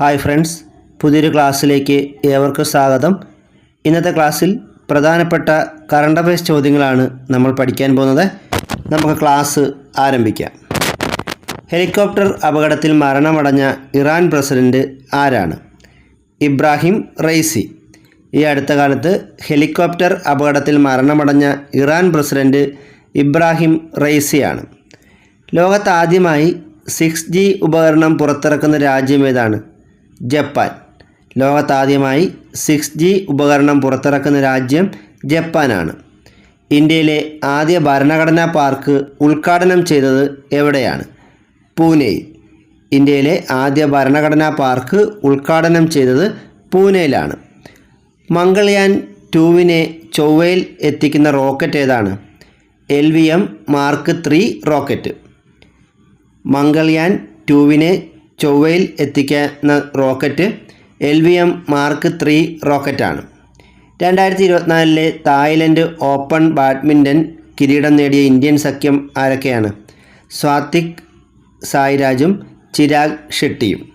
Hi friends പുതിയൊരു ക്ലാസ്സിലേക്ക് ഏവർക്കും സ്വാഗതം. ഇന്നത്തെ ക്ലാസ്സിൽ പ്രധാനപ്പെട്ട കറണ്ട് അഫയേഴ്സ് ചോദ്യങ്ങളാണ് നമ്മൾ പഠിക്കാൻ പോകുന്നത്. നമുക്ക് ക്ലാസ് ആരംഭിക്കാം. ഹെലികോപ്റ്റർ അപകടത്തിൽ മരണമടഞ്ഞ ഇറാൻ പ്രസിഡന്റ് ആരാണ്? Ibrahim Raisi. ഈ അടുത്ത കാലത്ത് ഹെലികോപ്റ്റർ അപകടത്തിൽ മരണമടഞ്ഞ ഇറാൻ പ്രസിഡന്റ് ഇബ്രാഹിം റൈസിയാണ്. ലോകത്താദ്യമായി സിക്സ് ജി ഉപകരണം പുറത്തിറക്കുന്ന രാജ്യം ഏതാണ്? ജപ്പാൻ. ലോകത്താദ്യമായി സിക്സ് ജി ഉപകരണം പുറത്തിറക്കുന്ന രാജ്യം ജപ്പാനാണ്. ഇന്ത്യയിലെ ആദ്യ ഭരണഘടനാ പാർക്ക് ഉദ്ഘാടനം ചെയ്തത് എവിടെയാണ്? പൂനെയിൽ. ഇന്ത്യയിലെ ആദ്യ ഭരണഘടനാ പാർക്ക് ഉദ്ഘാടനം ചെയ്തത് പൂനെയിലാണ്. മംഗൾയാൻ ടൂവിനെ ചൊവ്വയിൽ എത്തിക്കുന്ന റോക്കറ്റ് ഏതാണ്? L V M mark three rocket. Mangalyaan ടൂവിനെ ചൊവ്വയിൽ എത്തിക്കുന്ന rocket L V M mark three റോക്കറ്റാണ്. രണ്ടായിരത്തി ഇരുപത്തിനാലിലെ തായ്ലൻഡ് ഓപ്പൺ ബാഡ്മിന്റൺ കിരീടം നേടിയ ഇന്ത്യൻ സഖ്യം ആരൊക്കെയാണ്? സ്വാത്തിക് സായിരാജും ചിരാഗ് ഷെട്ടിയും.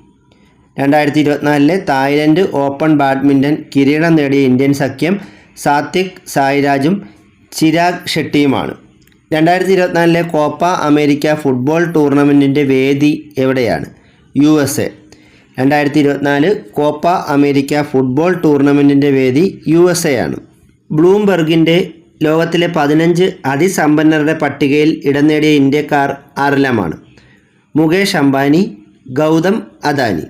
രണ്ടായിരത്തി ഇരുപത്തിനാലിലെ തായ്ലൻഡ് ഓപ്പൺ ബാഡ്മിന്റൺ കിരീടം നേടിയ ഇന്ത്യൻ സഖ്യം സാത്വിക് സായിരാജും ചിരാഗ് ഷെട്ടിയുമാണ്. രണ്ടായിരത്തി ഇരുപത്തിനാലിലെ കോപ്പ അമേരിക്ക ഫുട്ബോൾ ടൂർണമെന്റിന്റെ വേദി എവിടെയാണ്? യു എസ് എ രണ്ടായിരത്തി ഇരുപത്തിനാല് കോപ്പ അമേരിക്ക ഫുട്ബോൾ ടൂർണമെന്റിന്റെ വേദി യു എസ് എ ആണ്. ബ്ലൂംബെർഗിന്റെ ലോകത്തിലെ പതിനഞ്ച് അതിസമ്പന്നരുടെ പട്ടികയിൽ ഇടം നേടിയ ഇന്ത്യക്കാർ ആരെല്ലാമാണ് മുകേഷ് അംബാനി ഗൗതം അദാനി.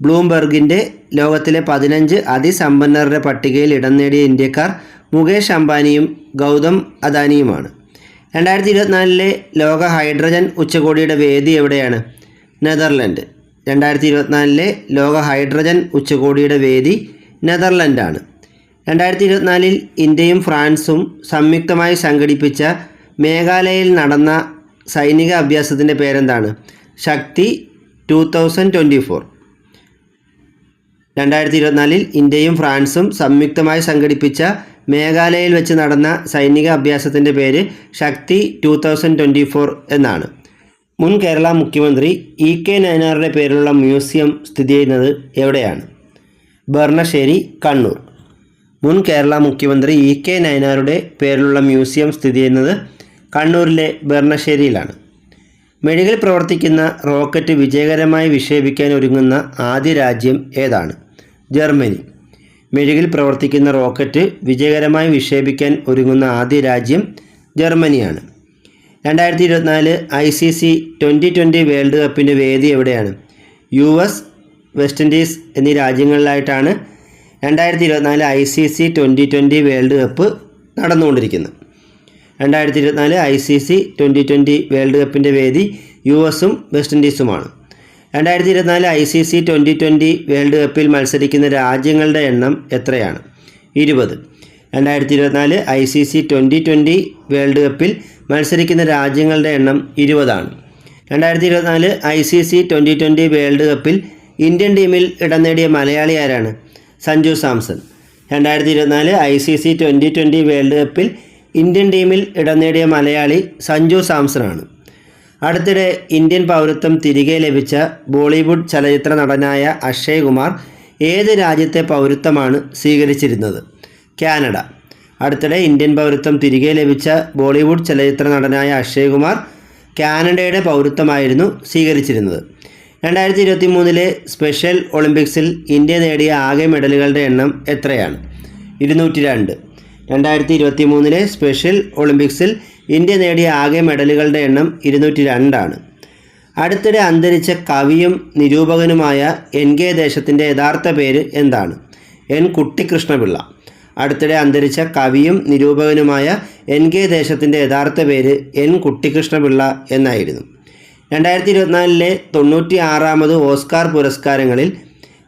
ബ്ലൂംബെർഗിന്റെ ലോകത്തിലെ പതിനഞ്ച് അതിസമ്പന്നരുടെ പട്ടികയിൽ ഇടം നേടിയ ഇന്ത്യക്കാർ മുകേഷ് അംബാനിയും ഗൗതം അദാനിയുമാണ്. രണ്ടായിരത്തി ഇരുപത്തിനാലിലെ ലോക ഹൈഡ്രജൻ ഉച്ചകോടിയുടെ വേദി എവിടെയാണ്? നെതർലൻഡ്. രണ്ടായിരത്തി ഇരുപത്തിനാലിലെ ലോക ഹൈഡ്രജൻ ഉച്ചകോടിയുടെ വേദി നെതർലൻഡാണ്. രണ്ടായിരത്തി ഇരുപത്തിനാലിൽ ഇന്ത്യയും ഫ്രാൻസും സംയുക്തമായി സംഘടിപ്പിച്ച മേഘാലയയിൽ നടന്ന സൈനിക അഭ്യാസത്തിന്റെ പേരെന്താണ്? Shakti two thousand twenty four. രണ്ടായിരത്തി ഇരുപത്തിനാലിൽ ഇന്ത്യയും ഫ്രാൻസും സംയുക്തമായി സംഘടിപ്പിച്ച മേഘാലയയിൽ വെച്ച് നടന്ന സൈനിക അഭ്യാസത്തിന്റെ പേര് Shakti two thousand twenty four എന്നാണ്. മുൻ കേരള മുഖ്യമന്ത്രി ഇ കെ നയനാറുടെ പേരിലുള്ള മ്യൂസിയം സ്ഥിതി ചെയ്യുന്നത് എവിടെയാണ്? ബർണശ്ശേരി കണ്ണൂർ. മുൻ കേരള മുഖ്യമന്ത്രി ഇ കെ നയനാറുടെ പേരിലുള്ള മ്യൂസിയം സ്ഥിതി ചെയ്യുന്നത് കണ്ണൂരിലെ ബർണശ്ശേരിയിലാണ് മെഴുകിൽ പ്രവർത്തിക്കുന്ന റോക്കറ്റ് വിജയകരമായി വിക്ഷേപിക്കാൻ ഒരുങ്ങുന്ന ആദ്യ രാജ്യം ഏതാണ്? ജർമ്മനി. മെഴുകിൽ പ്രവർത്തിക്കുന്ന റോക്കറ്റ് വിജയകരമായി വിക്ഷേപിക്കാൻ ഒരുങ്ങുന്ന ആദ്യ രാജ്യം ജർമ്മനിയാണ്. രണ്ടായിരത്തി ഇരുപത്തിനാല് I C C twenty twenty world കപ്പിന്റെ വേദി എവിടെയാണ്? യു എസ് വെസ്റ്റ് ഇൻഡീസ് എന്നീ രാജ്യങ്ങളിലായിട്ടാണ് രണ്ടായിരത്തി ഇരുപത്തിനാല് I C C twenty twenty world cup നടന്നുകൊണ്ടിരിക്കുന്നത്. രണ്ടായിരത്തി ഇരുപത്തിനാല് I C C twenty twenty world കപ്പിന്റെ വേദി യു എസും വെസ്റ്റ് ഇൻഡീസുമാണ്. രണ്ടായിരത്തി ഇരുപത്തിനാല് I C C twenty twenty world കപ്പിൽ മത്സരിക്കുന്ന രാജ്യങ്ങളുടെ എണ്ണം എത്രയാണ്? ഇരുപത്. രണ്ടായിരത്തി ഇരുപത്തിനാല് I C C twenty twenty world കപ്പിൽ മത്സരിക്കുന്ന രാജ്യങ്ങളുടെ എണ്ണം ഇരുപതാണ്. രണ്ടായിരത്തി ഇരുപത്തിനാല് I C C twenty twenty world കപ്പിൽ ഇന്ത്യൻ ടീമിൽ ഇടം നേടിയ മലയാളി ആരാണ്? സഞ്ജു സാംസൺ. രണ്ടായിരത്തി ഇരുപത്തിനാല് I C C twenty twenty world കപ്പിൽ ഇന്ത്യൻ ടീമിൽ ഇടം നേടിയ മലയാളി സഞ്ജു സാംസണാണ്. അടുത്തിടെ ഇന്ത്യൻ പൗരത്വം തിരികെ ലഭിച്ച ബോളിവുഡ് ചലച്ചിത്ര നടനായ അക്ഷയ് കുമാർ ഏത് രാജ്യത്തെ പൗരത്വമാണ് സ്വീകരിച്ചിരുന്നത്? കാനഡ. അടുത്തിടെ ഇന്ത്യൻ പൗരത്വം തിരികെ ലഭിച്ച ബോളിവുഡ് ചലച്ചിത്ര നടനായ അക്ഷയ് കുമാർ കാനഡയുടെ പൗരത്വമായിരുന്നു സ്വീകരിച്ചിരുന്നത്. രണ്ടായിരത്തി ഇരുപത്തി മൂന്നിലെ സ്പെഷ്യൽ ഒളിമ്പിക്സിൽ ഇന്ത്യ നേടിയ ആകെ മെഡലുകളുടെ എണ്ണം എത്രയാണ്? ഇരുന്നൂറ്റി രണ്ട് രണ്ടായിരത്തി ഇരുപത്തി മൂന്നിലെ സ്പെഷ്യൽ ഒളിമ്പിക്സിൽ ഇന്ത്യ നേടിയ ആകെ മെഡലുകളുടെ എണ്ണം ഇരുന്നൂറ്റി രണ്ടാണ് അടുത്തിടെ അന്തരിച്ച കവിയും നിരൂപകനുമായ എൻ കെ ദേശത്തിന്റെ യഥാർത്ഥ പേര് എന്താണ്? എൻ കുട്ടിക്കൃഷ്ണപിള്ള അടുത്തിടെ അന്തരിച്ച കവിയും നിരൂപകനുമായ എൻ കെ ദേശത്തിന്റെ യഥാർത്ഥ പേര് എൻ കുട്ടിക്കൃഷ്ണപിള്ള എന്നായിരുന്നു. രണ്ടായിരത്തി ഇരുപത്തിനാലിലെ തൊണ്ണൂറ്റി ആറാമത് ഓസ്കാർ പുരസ്കാരങ്ങളിൽ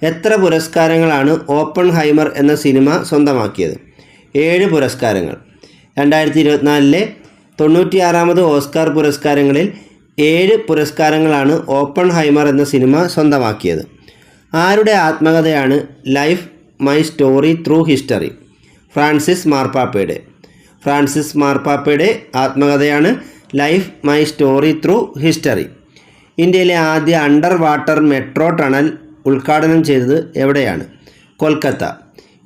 എത്ര പുരസ്കാരങ്ങളാണ് ഓപ്പൺ ഹൈമർ എന്ന സിനിമ സ്വന്തമാക്കിയത്? ഏഴ് പുരസ്കാരങ്ങൾ. രണ്ടായിരത്തി ഇരുപത്തിനാലിലെ തൊണ്ണൂറ്റിയാറാമത് ഓസ്കാർ പുരസ്കാരങ്ങളിൽ ഏഴ് പുരസ്കാരങ്ങളാണ് ഓപ്പൺ ഹൈമർ എന്ന സിനിമ സ്വന്തമാക്കിയത്. ആരുടെ ആത്മകഥയാണ് life my story through history? Francis മാർപ്പാപ്പയുടെ. ഫ്രാൻസിസ് മാർപ്പാപ്പയുടെ ആത്മകഥയാണ് life my story through history. ഇന്ത്യയിലെ ആദ്യ അണ്ടർ വാട്ടർ മെട്രോ ടണൽ ഉദ്ഘാടനം ചെയ്തത് എവിടെയാണ്? കൊൽക്കത്ത.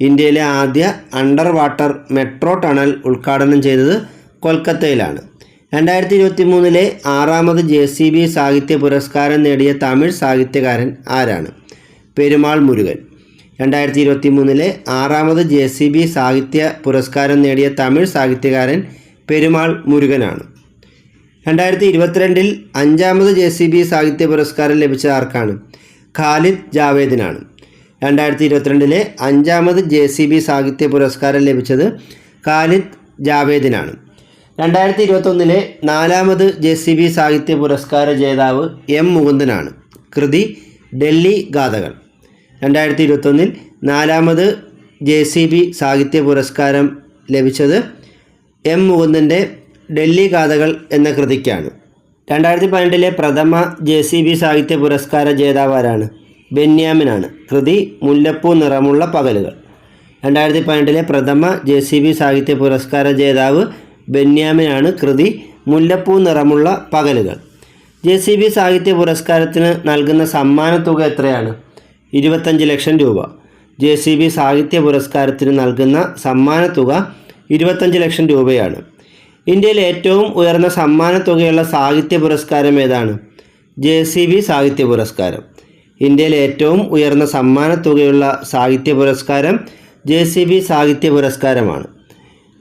ഇന്ത്യയിലെ ആദ്യ അണ്ടർ വാട്ടർ മെട്രോ ടണൽ ഉദ്ഘാടനം ചെയ്തത് കൊൽക്കത്തയിലാണ്. രണ്ടായിരത്തി ഇരുപത്തി മൂന്നിലെ ആറാമത് ജെ സി ബി സാഹിത്യ പുരസ്കാരം നേടിയ തമിഴ് സാഹിത്യകാരൻ ആരാണ്? പെരുമാൾ മുരുകൻ. രണ്ടായിരത്തി ഇരുപത്തി മൂന്നിലെ ആറാമത് ജെ സി ബി സാഹിത്യ പുരസ്കാരം നേടിയ തമിഴ് സാഹിത്യകാരൻ പെരുമാൾ മുരുകനാണ്. രണ്ടായിരത്തി ഇരുപത്തിരണ്ടിൽ അഞ്ചാമത് ജെ സി ബി സാഹിത്യ പുരസ്കാരം ലഭിച്ച ആർക്കാണ്? ഖാലിദ് ജാവേദിനാണ്. രണ്ടായിരത്തി ഇരുപത്തിരണ്ടിലെ അഞ്ചാമത് ജെ സി ബി സാഹിത്യ പുരസ്കാരം ലഭിച്ചത് ഖാലിദ് ജാവേദിനാണ്. രണ്ടായിരത്തി ഇരുപത്തൊന്നിലെ നാലാമത് ജെ സി ബി സാഹിത്യ പുരസ്കാര ജേതാവ് എം മുകുന്ദനാണ്. കൃതി ഡൽഹി ഗാഥകൾ. രണ്ടായിരത്തി ഇരുപത്തൊന്നിൽ നാലാമത് ജെ സി ബി സാഹിത്യ പുരസ്കാരം ലഭിച്ചത് എം മുകുന്ദന്റെ ഡൽഹി കഥകൾ എന്ന കൃതിക്കാണ്. രണ്ടായിരത്തി പന്ത്രണ്ടിലെ പ്രഥമ ജെ സി ബി സാഹിത്യ പുരസ്കാര ജേതാവാരാണ് ബെന്യാമിനാണ്. കൃതി മുല്ലപ്പൂ നിറമുള്ള പകലുകൾ. രണ്ടായിരത്തി പന്ത്രണ്ടിലെ പ്രഥമ ജെ സി ബി സാഹിത്യ പുരസ്കാര ജേതാവ് ബെന്യാമിനാണ് കൃതി മുല്ലപ്പൂ നിറമുള്ള പകലുകൾ. ജെ സി ബി സാഹിത്യ പുരസ്കാരത്തിന് നൽകുന്ന സമ്മാനത്തുക എത്രയാണ്? ഇരുപത്തഞ്ച് ലക്ഷം രൂപ. ജെ സി ബി സാഹിത്യ പുരസ്കാരത്തിന് നൽകുന്ന സമ്മാനത്തുക ഇരുപത്തഞ്ച് ലക്ഷം രൂപയാണ്. ഇന്ത്യയിലെ ഏറ്റവും ഉയർന്ന സമ്മാനത്തുകയുള്ള സാഹിത്യ പുരസ്കാരം ഏതാണ്? ജെ സി ബി സാഹിത്യ പുരസ്കാരം. ഇന്ത്യയിലെ ഏറ്റവും ഉയർന്ന സമ്മാനത്തുകയുള്ള സാഹിത്യ പുരസ്കാരം ജെ സി ബി സാഹിത്യ പുരസ്കാരമാണ്.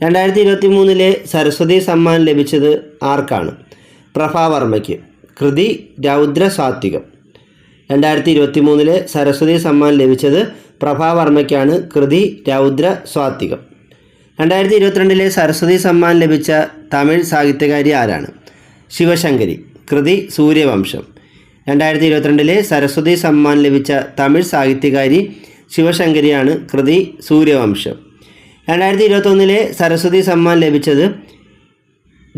രണ്ടായിരത്തി ഇരുപത്തി മൂന്നിലെ സരസ്വതി സമ്മാൻ ലഭിച്ചത് ആർക്കാണ്? പ്രഭാവർമ്മയ്ക്ക് കൃതി രൗദ്ര സാത്വികം രണ്ടായിരത്തി ഇരുപത്തി മൂന്നിലെ സരസ്വതി സമ്മാനം ലഭിച്ചത് പ്രഭാവർമ്മയ്ക്കാണ് കൃതി രൗദ്ര സ്വാത്വികം. രണ്ടായിരത്തി ഇരുപത്തിരണ്ടിലെ സരസ്വതി സമ്മാനം ലഭിച്ച തമിഴ് സാഹിത്യകാരി ആരാണ്? ശിവശങ്കരി കൃതി സൂര്യവംശം. രണ്ടായിരത്തി ഇരുപത്തിരണ്ടിലെ സരസ്വതി സമ്മാനം ലഭിച്ച തമിഴ് സാഹിത്യകാരി ശിവശങ്കരിയാണ് കൃതി സൂര്യവംശം. രണ്ടായിരത്തി ഇരുപത്തൊന്നിലെ സരസ്വതി സമ്മാനം ലഭിച്ചത്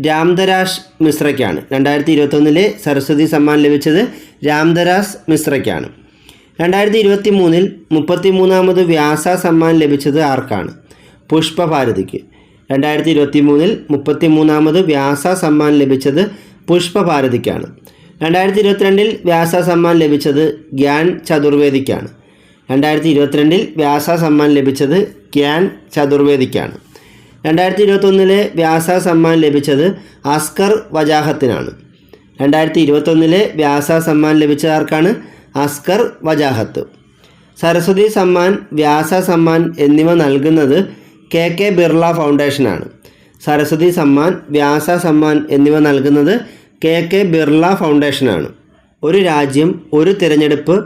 രാംധരാസ് മിശ്രയ്ക്കാണ്. രണ്ടായിരത്തി ഇരുപത്തൊന്നിലെ സരസ്വതി സമ്മാൻ ലഭിച്ചത് രാംധരാസ് മിശ്രയ്ക്കാണ്. രണ്ടായിരത്തി ഇരുപത്തി മൂന്നിൽ മുപ്പത്തി മൂന്നാമത് വ്യാസ സമ്മാൻ ലഭിച്ചത് ആർക്കാണ്? പുഷ്പഭാരതിക്ക്. രണ്ടായിരത്തി ഇരുപത്തി മൂന്നിൽ മുപ്പത്തി മൂന്നാമത് വ്യാസ സമ്മാൻ ലഭിച്ചത് പുഷ്പഭാരതിക്കാണ്. രണ്ടായിരത്തി ഇരുപത്തിരണ്ടിൽ വ്യാസ സമ്മാൻ ലഭിച്ചത് ഗ്യാൻ ചതുർവേദിക്കാണ്. രണ്ടായിരത്തി ഇരുപത്തിരണ്ടിൽ വ്യാസ സമ്മാൻ ലഭിച്ചത് ഗ്യാൻ ചതുർവേദിക്കാണ്. രണ്ടായിരത്തി ഇരുപത്തൊന്നിലെ വ്യാസ സമ്മാനം ലഭിച്ചത് അസ്കർ വജാഹത്തിനാണ്. രണ്ടായിരത്തി ഇരുപത്തൊന്നിലെ വ്യാസ സമ്മാനം ലഭിച്ച ആർക്കാണ്? അസ്കർ വജാഹത്ത്. സരസ്വതി സമ്മാൻ വ്യാസ സമ്മാൻ എന്നിവ നൽകുന്നത് കെ കെ ബിർള ഫൗണ്ടേഷനാണ്. സരസ്വതി സമ്മാൻ വ്യാസ സമ്മാൻ എന്നിവ നൽകുന്നത് കെ കെ ബിർള ഫൗണ്ടേഷനാണ്. ഒരു രാജ്യം ഒരു തിരഞ്ഞെടുപ്പ്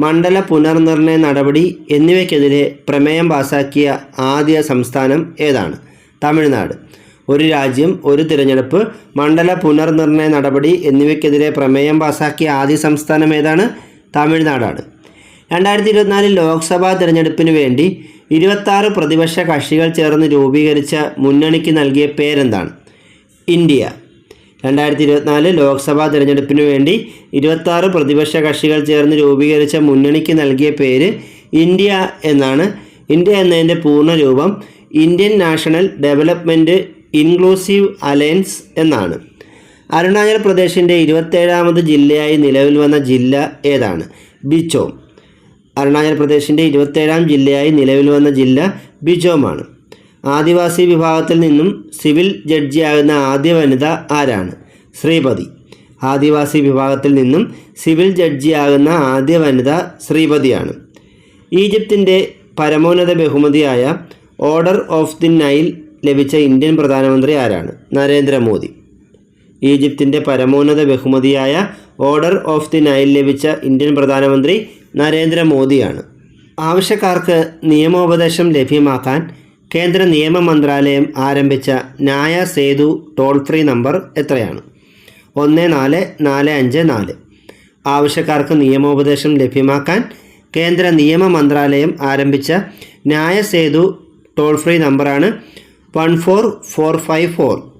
മണ്ഡല പുനർനിർണയ നടപടി എന്നിവയ്ക്കെതിരെ പ്രമേയം പാസാക്കിയ ആദ്യ സംസ്ഥാനം ഏതാണ്? തമിഴ്നാട്. ഒരു രാജ്യം ഒരു തിരഞ്ഞെടുപ്പ് മണ്ഡല പുനർനിർണയ നടപടി എന്നിവയ്ക്കെതിരെ പ്രമേയം പാസാക്കിയ ആദ്യ സംസ്ഥാനം ഏതാണ്? തമിഴ്നാടാണ്. രണ്ടായിരത്തി ഇരുപത്തിനാലിൽ ലോക്സഭാ തിരഞ്ഞെടുപ്പിന് വേണ്ടി ഇരുപത്താറ് പ്രതിപക്ഷ കക്ഷികൾ ചേർന്ന് രൂപീകരിച്ച മുന്നണിക്ക് നൽകിയ പേരെന്താണ്? ഇന്ത്യ. രണ്ടായിരത്തി ഇരുപത്തിനാല് ലോക്സഭാ തിരഞ്ഞെടുപ്പിന് വേണ്ടി ഇരുപത്താറ് പ്രതിപക്ഷ കക്ഷികൾ ചേർന്ന് രൂപീകരിച്ച മുന്നണിക്ക് നൽകിയ പേര് ഇന്ത്യ എന്നാണ്. ഇന്ത്യ എന്നതിന്റെ പൂർണരൂപം Indian national development inclusive alliance എന്നാണ്. അരുണാചൽ പ്രദേശിന്റെ ഇരുപത്തേഴാമത് ജില്ലയായി നിലവിൽ വന്ന ജില്ല ഏതാണ്? ബിച്ചോം അരുണാചൽ പ്രദേശിന്റെ ഇരുപത്തേഴാം ജില്ലയായി നിലവിൽ വന്ന ജില്ല ബിജോമാണ്. ആദിവാസി വിഭാഗത്തിൽ നിന്നും സിവിൽ ജഡ്ജിയാകുന്ന ആദ്യ വനിത ആരാണ്? ശ്രീപതി. ആദിവാസി വിഭാഗത്തിൽ നിന്നും സിവിൽ ജഡ്ജിയാകുന്ന ആദ്യ വനിത ശ്രീപതിയാണ്. ഈജിപ്തിന്റെ പരമോന്നത ബഹുമതിയായ ഓർഡർ ഓഫ് ദി നൈൽ ലഭിച്ച ഇന്ത്യൻ പ്രധാനമന്ത്രി ആരാണ്? നരേന്ദ്രമോദി. ഈജിപ്തിന്റെ പരമോന്നത ബഹുമതിയായ ഓർഡർ ഓഫ് ദി നൈൽ ലഭിച്ച ഇന്ത്യൻ പ്രധാനമന്ത്രി നരേന്ദ്രമോദിയാണ്. ആവശ്യക്കാർക്ക് നിയമോപദേശം ലഭ്യമാക്കാൻ കേന്ദ്ര നിയമ മന്ത്രാലയം ആരംഭിച്ച Nyaya Setu toll free number എത്രയാണ്? ഒന്ന് നാല് നാല് അഞ്ച് നാല്. ആവശ്യക്കാർക്ക് നിയമോപദേശം ലഭ്യമാക്കാൻ കേന്ദ്ര നിയമ മന്ത്രാലയം ആരംഭിച്ച ന്യായ സേതു ടോൾ ഫ്രീ നമ്പറാണ് one four four five four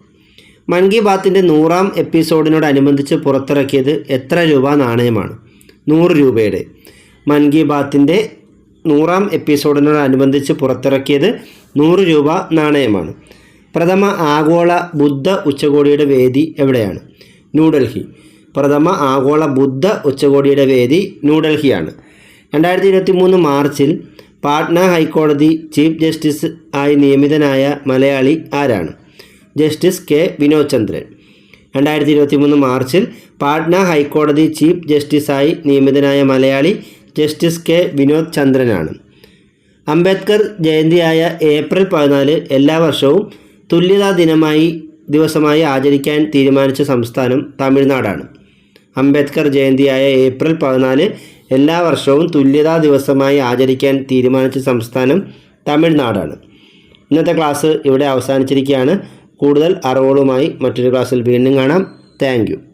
Mann Ki ബാത്തിന്റെ നൂറാം എപ്പിസോഡിനോടനുബന്ധിച്ച് പുറത്തിറക്കിയത് എത്ര രൂപ നാണയമാണ്? നൂറ് രൂപയുടെ. മൻ കി ബാത്തിന്റെ നൂറാം എപ്പിസോഡിനോടനുബന്ധിച്ച് പുറത്തിറക്കിയത് നൂറ് രൂപ നാണയമാണ്. പ്രഥമ ആഗോള ബുദ്ധ ഉച്ചകോടിയുടെ വേദി എവിടെയാണ്? ന്യൂഡൽഹി പ്രഥമ ആഗോള ബുദ്ധ ഉച്ചകോടിയുടെ വേദി ന്യൂഡൽഹിയാണ് രണ്ടായിരത്തി ഇരുപത്തി മൂന്ന് മാർച്ചിൽ പാട്ന ഹൈക്കോടതി ചീഫ് ജസ്റ്റിസ് ആയി നിയമിതനായ മലയാളി ആരാണ്? Justice K. വിനോദ് ചന്ദ്രൻ രണ്ടായിരത്തി ഇരുപത്തി മൂന്ന് മാർച്ചിൽ പാട്ന ഹൈക്കോടതി ചീഫ് ജസ്റ്റിസായി നിയമിതനായ മലയാളി ജസ്റ്റിസ് കെ. വിനോദ് ചന്ദ്രനാണ് അംബേദ്കർ ജയന്തിയായ ഏപ്രിൽ പതിനാല് എല്ലാ വർഷവും തുല്യതാ ദിനമായി ദിവസമായി ആചരിക്കാൻ തീരുമാനിച്ച സംസ്ഥാനം തമിഴ്നാടാണ്. അംബേദ്കർ ജയന്തിയായ ഏപ്രിൽ പതിനാല് എല്ലാ വർഷവും തുല്യതാ ദിവസമായി ആചരിക്കാൻ തീരുമാനിച്ച സംസ്ഥാനം തമിഴ്നാടാണ്. ഇന്നത്തെ ക്ലാസ് ഇവിടെ അവസാനിച്ചിരിക്കുകയാണ്. കൂടുതൽ അറിവുകളുമായി മറ്റൊരു ക്ലാസ്സിൽ വീണ്ടും കാണാം. താങ്ക്